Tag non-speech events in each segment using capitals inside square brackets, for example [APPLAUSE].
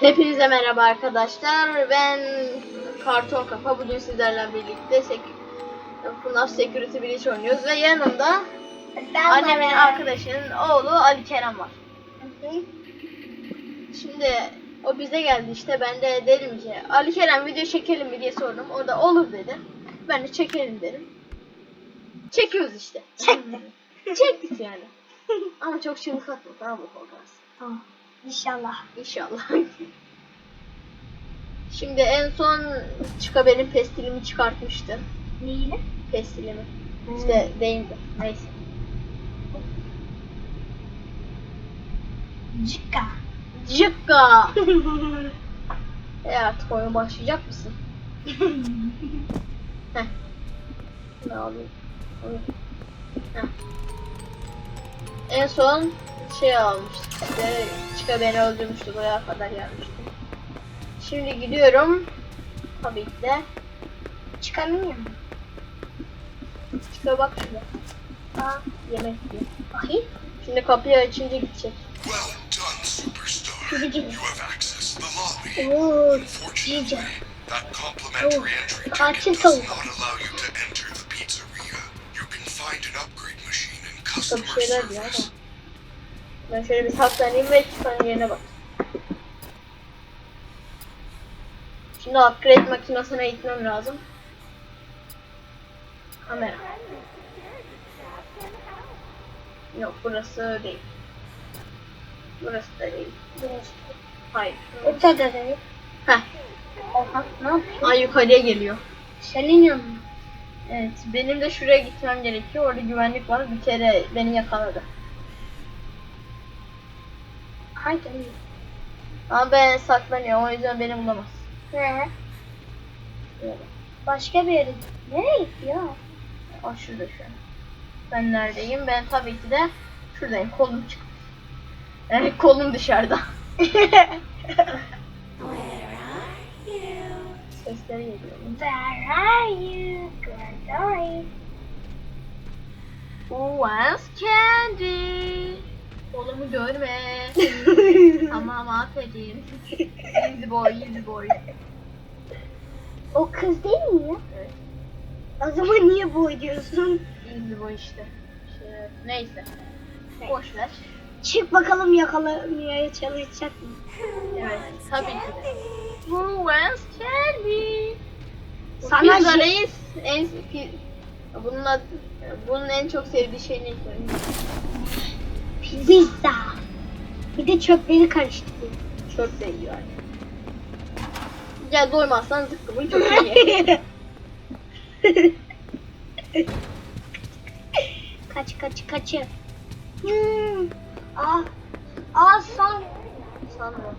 Hepinize merhaba arkadaşlar. Ben Karton Kafa. Bugün sizlerle birlikte sek FNAF Security Breach oynuyoruz ve yanımda annemin arkadaşının oğlu Ali Kerem var. Şimdi o bize geldi işte ben de dedim ki Ali Kerem video çekelim mi diye sordum. O da olur dedi. Ben de çekelim dedim. Çekiyoruz işte. Çektik. Çektik yani. [LAUGHS] Ama çok çığlık atma tamam mı Korkas? Tamam. İnşallah. İnşallah. [LAUGHS] Şimdi en son çıka benim pestilimi çıkartmıştı. Neyle? Pestilimi. İşte değildi. Neyse. Cika. Cıkka. [LAUGHS] e artık oyun başlayacak mısın? [LAUGHS] Heh. Ne alayım? Heh. En son şey almıştık işte çıka beni öldürmüştü buraya kadar gelmişti. Şimdi gidiyorum. Tabii ki de. Çıkamıyor mu? Çıka bak şurada. Aa, Yemek yiyor. bakayım. Şimdi kapıyı açınca gidecek. Well done, superstar. Gidecek. You have access to the lobby. Oo, Unfortunately, iyice. that complimentary Oh, entry kaçın tavuk. Burada bir şeyler diyor ama. Ben şöyle bir saklanayım ve çıkanın yerine bak. Şimdi upgrade makinesine gitmem lazım. Kamera. Yok burası değil. Burası da değil. Burası. Hayır. Ortada da değil. Heh. Oha, ne yapıyorsun? Ay yukarıya geliyor. Senin yanına. Evet, benim de şuraya gitmem gerekiyor. Orada güvenlik var. Bir kere beni yakaladı. Haydi. haydi. Ama ben saklanıyorum. O yüzden beni bulamaz. Ne? Böyle. Başka bir yere. Nereye gitti ya? O şurada şu an. Ben neredeyim? Ben tabii ki de şuradayım. Kolum çıkmış. Yani kolum dışarıda. [LAUGHS] Sesleri geliyor. Where are you? Glory. Who wants candy? Kolumu görme. [LAUGHS] Ama [LAUGHS] mahvedeyim. Easy boy, easy boy. O kız değil mi ya? Evet. O zaman niye bu ediyorsun? Easy boy işte. Şey, neyse. Boş ver. Çık bakalım yakalamaya çalışacak mı? Evet, tabii ki de. Who wants candy? Sana pizza je- reis en bunun adı, bunun en çok sevdiği şey ne? Pizza. Bir de çöpleri karıştırıyor. Çöp yani. Gel doymazsan zıkkımın çöpünü ye. kaç kaç kaçı. Hmm. Aa. Aa san. Sanma.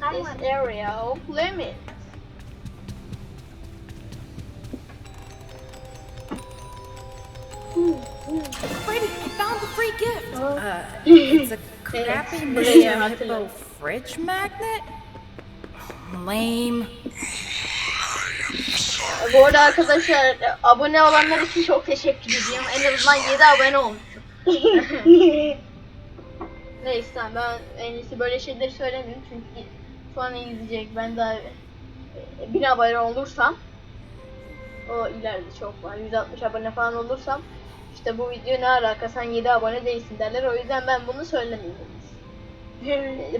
San This area of limit. Hmm, hmm. Freddy, I found the free gift. Oh. Uh, it's a crappy hippo fridge magnet? Lame. Bu arada arkadaşlar abone olanlar için çok teşekkür ediyorum. En azından 7 abone olmuşum. [LAUGHS] Neyse ben en iyisi böyle şeyleri söylemeyeyim çünkü sonra izleyecek. Ben daha e, 1000 abone olursam o ileride çok var. 160 abone falan olursam işte bu video ne alaka sen 7 abone değilsin derler. O yüzden ben bunu söylemeyeyim.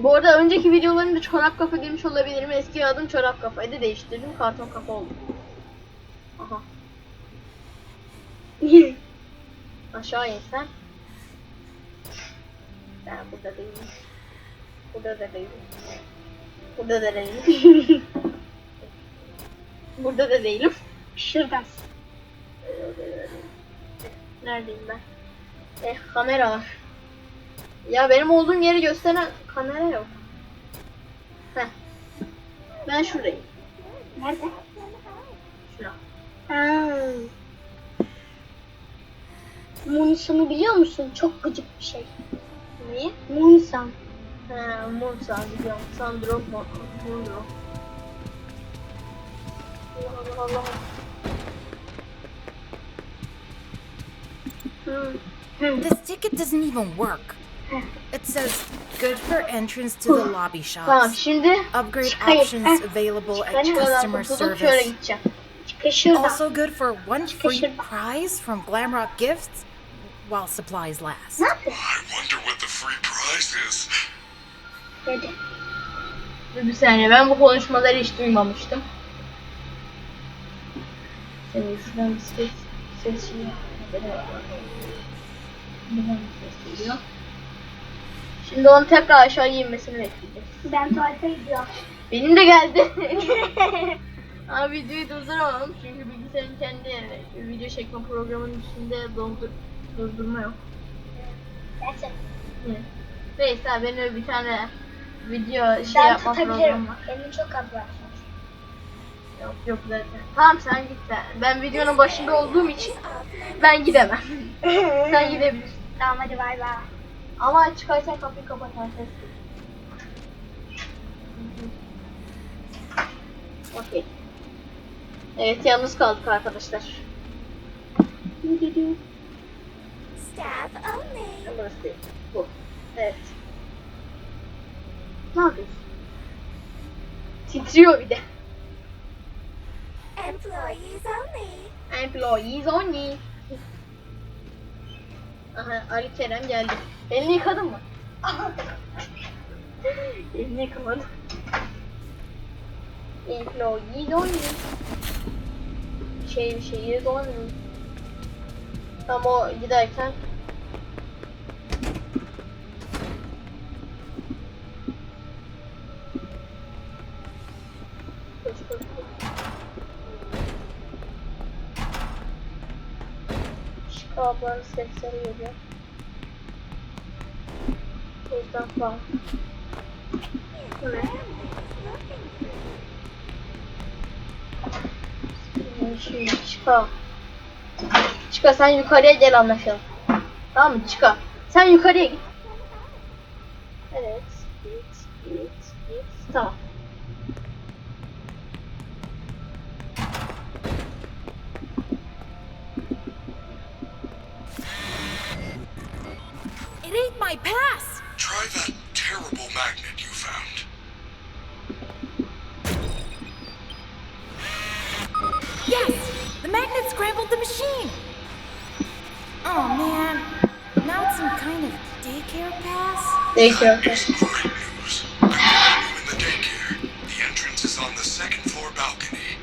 Bu arada önceki videolarımda çorap kafa girmiş olabilirim. Eski adım çorap kafaydı. Değiştirdim. Karton kafa oldu. Aha. [LAUGHS] Aşağı insen. Ben burada değilim. Burada da değilim. Burada da değilim. [LAUGHS] burada da değilim. Şuradan. Neredeyim ben? Eh kamera var. Ya benim olduğum yeri gösteren kamera yok. Heh. Ben şuradayım. Nerede? Şura. Ha. Munsan'ı biliyor musun? Çok gıcık bir şey. Neyi? Munsan. He, Monsa biliyorum. Sandro, Mo- Mondro. Allah Allah Allah. This ticket doesn't even work. It says Good for entrance to the lobby Tamam shops. şimdi Upgrade Çıkayım. options Heh. available at customer şöyle service. gideceğim. Çıkış şuradan. Also good for one free prize from Glamrock Gifts while supplies last. Ne yapıyor? I wonder what the free prize is. Dedi. Dur Bir saniye ben bu konuşmaları hiç duymamıştım. Senin şuradan bir ses, ses. Şimdi onun tekrar aşağı inmesini bekleyeceğiz. Ben tuvalete gidiyorum. Benim de geldi. [LAUGHS] Ama videoyu durduramam çünkü bilgisayarın kendi video çekme programının üstünde dondur, durdurma yok. Gerçekten. Neyse abi, benim öyle bir tane video şey Ben yapma tutabilirim. var. Benim çok az var. Yok yok zaten. Tamam sen git sen. Ben videonun başında olduğum için ben gidemem. [LAUGHS] sen gidebilirsin. Tamam hadi bay bay. Ama çıkarsan kapıyı kapat ben ses Okey. Evet yalnız kaldık arkadaşlar. Staff only. Burası değil. Bu. Evet. Ne yapıyorsun? Titriyor bir de. Employees only. Employees only. Aha Ali Kerem geldi. Elini yıkadın mı? [LAUGHS] Elini yıkamadım. Employees only. Şey bir şey only. Tam o giderken Kabloların sesleri geliyor. O yüzden falan. Bu ne? Şimdi Şimdi çıka. Çıka sen yukarıya gel anlaşalım. Tamam mı? Çıka. Sen yukarıya git. It ain't my pass! Try that terrible magnet you found. Yes! The magnet scrambled the machine! Oh man. Now it's some kind of daycare pass? Değişiyor. It's great news. I can you in the daycare. The entrance is on the second floor balcony.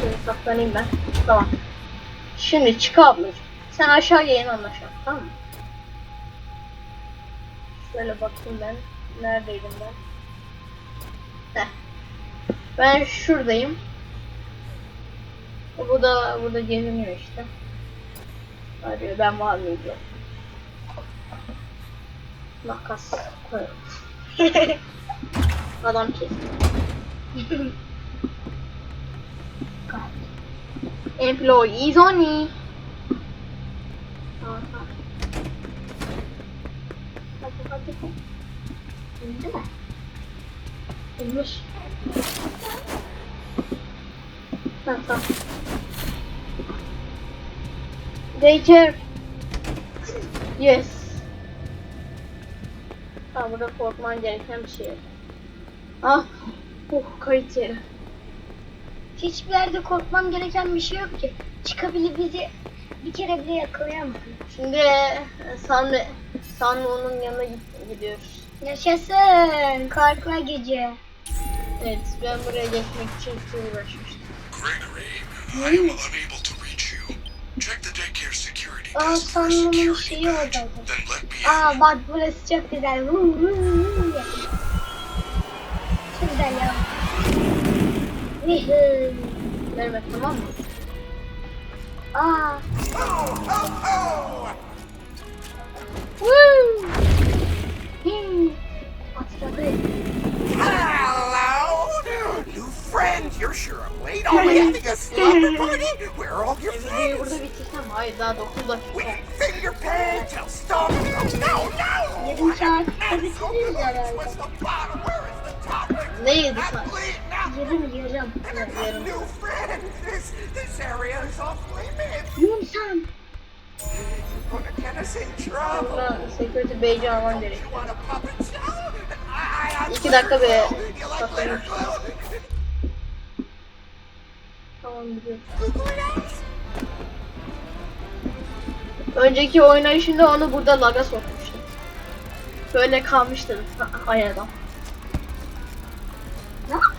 Şöyle saklanayım ben. Tamam. Şimdi çık ablacığım. Sen aşağıya in anlaşalım. Tamam mı? Şöyle bakayım ben. Neredeydim ben? Heh. Ben şuradayım. Bu da burada geziniyor işte. Arıyor ben var mıyım diyor. Makas koyalım. [LAUGHS] Adam kesti. [LAUGHS] Employees only. Tamam tamam. Hadi hadi. İndi mi? İnmiş. Ha tamam. Daycare. Yes. Tamam burada korkman gereken bir şey yok. Ah. Uh kayıt yeri. Hiçbir yerde korkmam gereken bir şey yok ki. Çıkabilir bizi bir kere bile yakalayamaz. Şimdi e, Sanlı Sanlı'nın yanına gidiyoruz. Yaşasın korkma gece. Evet ben buraya geçmek için çok uğraşmıştım. Gregory, I am unable to reach you. Check the daycare security Aa, security şeyi oradaydı. Aa bak burası çok güzel. Çok güzel ya. Vihı. Mehmet tamam mı? Aa. Woo! Hmm. Atladı. Hello, new friend. You're sure I'm late. Are we having a slumber party? Where are all your Videoyu friends? burada bitirsem hayır daha 9 dakika. Wait, finger pads. I'll stop. No, no, no. Yarım saat That's so bitiririz good. herhalde. Where's the bottom? Where is the top? Ne yedi I'm sen? Bleeding out. Yarım yarım. I got a new friend. This this area is off limits. Yunsan. us in trouble. Buna security badge alman gerek. You want a puppet show? I, I, I'm İki dakika be. Tamam gidiyorum. Önceki oynayışında onu burada laga sokmuştum. Böyle kalmıştı. Ne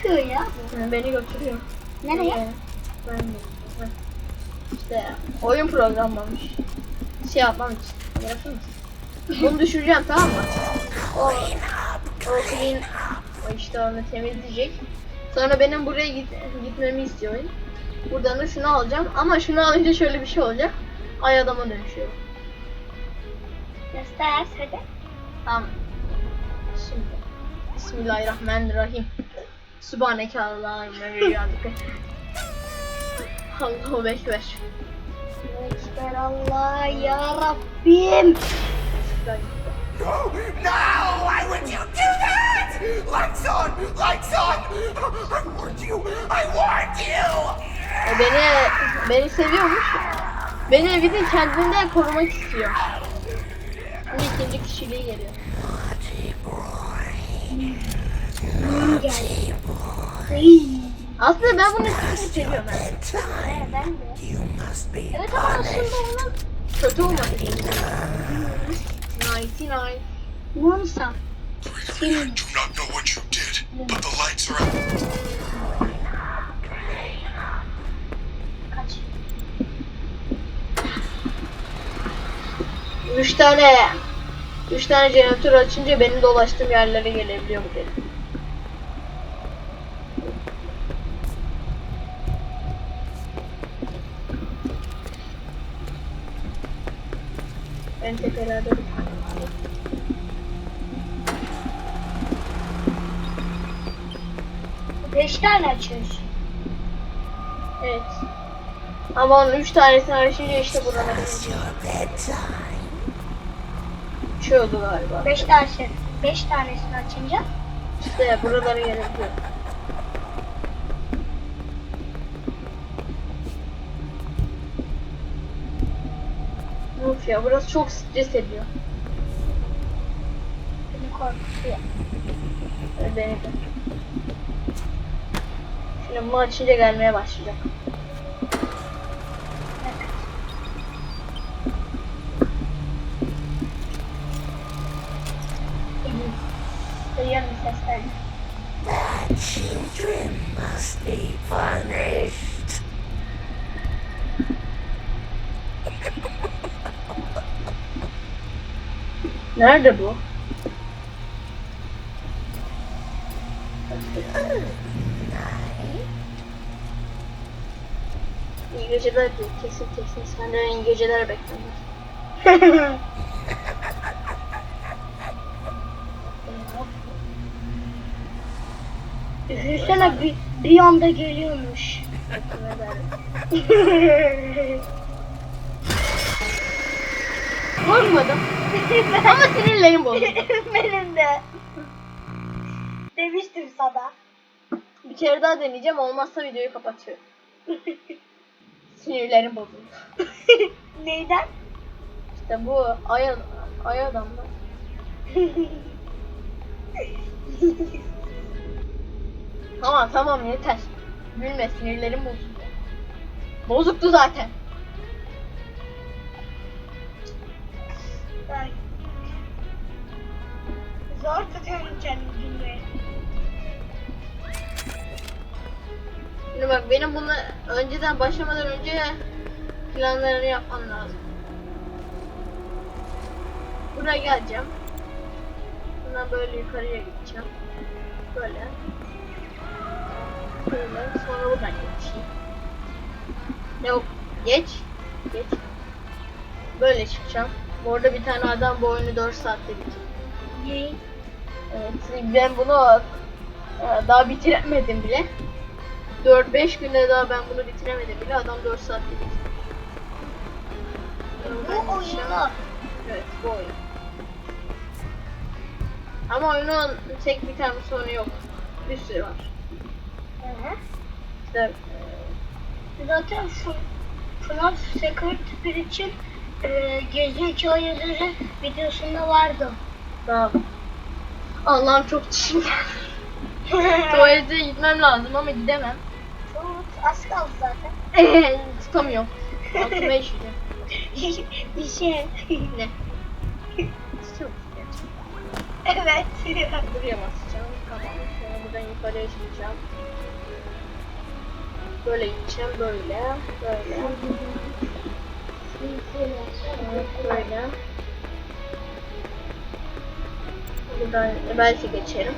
yapıyor ya? Yani beni götürüyor. Nereye? Ee, Ben de. İşte oyun programlamış. Şey yapmam için. Yapar mısın? Bunu düşüreceğim tamam mı? O, o clean o işte onu temizleyecek. Sonra benim buraya git, gitmemi istiyor oyun. Buradan da şunu alacağım ama şunu alınca şöyle bir şey olacak. Ay adama dönüşüyor. Göster hadi. Tamam. Şimdi. Bismillahirrahmanirrahim. Subhaneke Allahümme ve bihamdike. Allahu Ekber. Ekber Allah ya Rabbim. No, no! Why would you do that? Lights on! Lights on! I warned you! I warned you! E beni beni seviyormuş. Beni de kendinden korumak istiyor. Şimdi ikinci kişiliği geliyor. Kim geldi? Iy. Aslında ben bunu çok seviyorum. He, ben de. You must be Evet ama aslında onun kötü olmadı. 99. Monsa. I do not know what you did, but the lights are out. Üç tane üç tane jeneratör açınca benim dolaştığım yerlere gelebiliyor bu dedim. En tepelerde bir tane. Beş tane açıyorsun. Evet. Ama onun üç tanesini açınca işte buralara geliyor. Uçuyordu galiba. Beş tanesi. Beş tanesini açınca. İşte buralara gelebiliyor. Of ya burası çok stres ediyor. Beni korkutuyor. Beni de. Şimdi açınca gelmeye başlayacak. Nerede bu? İyi geceler diyor. Kesin kesin. Senden iyi geceler beklenir. [LAUGHS] Düşünsene bir, bir anda geliyormuş. Korkmadım. Ama sinirlerim bozuldu. [LAUGHS] Benim de. Demiştim sana. Bir kere daha deneyeceğim. Olmazsa videoyu kapatıyorum. [LAUGHS] Sinirlerim bozuldu. [LAUGHS] Neyden? İşte bu ay, ay adamlar. Tamam tamam yeter. Gülme sinirlerim bozuldu. Bozuktu zaten. Ay. Zor tutuyorum kendimi. Şimdi bak benim bunu önceden başlamadan önce planlarını yapmam lazım. Buraya geleceğim. Buradan böyle yukarıya gideceğim. Böyle. Böyle. Sonra buradan geçeyim. Yok. Geç. Geç. Böyle çıkacağım. Bu arada bir tane adam bu oyunu 4 saatte bitirdi. Evet, ben bunu e, daha bitiremedim bile. 4-5 günde daha ben bunu bitiremedim bile. Adam 4 saatte bitirdi. Bu oyunu Evet, bu oyun. Ama oyunun tek bir tane sonu yok. Bir sürü var. Hı hı. İşte Zaten şu FNAF Security bir için Ee, gözün çoğuları videosunda vardı. Tamam. Allah'ım çok çişim. [LAUGHS] Tuvalete gitmem lazım ama gidemem. Çok az kaldı zaten. [LAUGHS] Tutamıyorum. Altıma işeceğim. [LAUGHS] bir şey. Ne? Çok evet. Buraya basacağım. Tamam. Sonra buradan yukarıya çıkacağım. Böyle gideceğim. Böyle. Böyle. Evet, böyle. Buradan belki geçerim.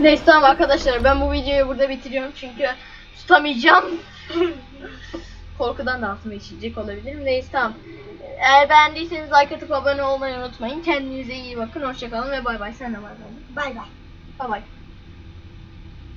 Neyse tamam arkadaşlar ben bu videoyu burada bitiriyorum çünkü tutamayacağım. [LAUGHS] Korkudan da altıma işeyecek olabilirim. Neyse tamam. Eğer beğendiyseniz like atıp abone olmayı unutmayın. Kendinize iyi bakın. Hoşçakalın ve bay bay. Sen de bay bay. Bay bay. Bay bay.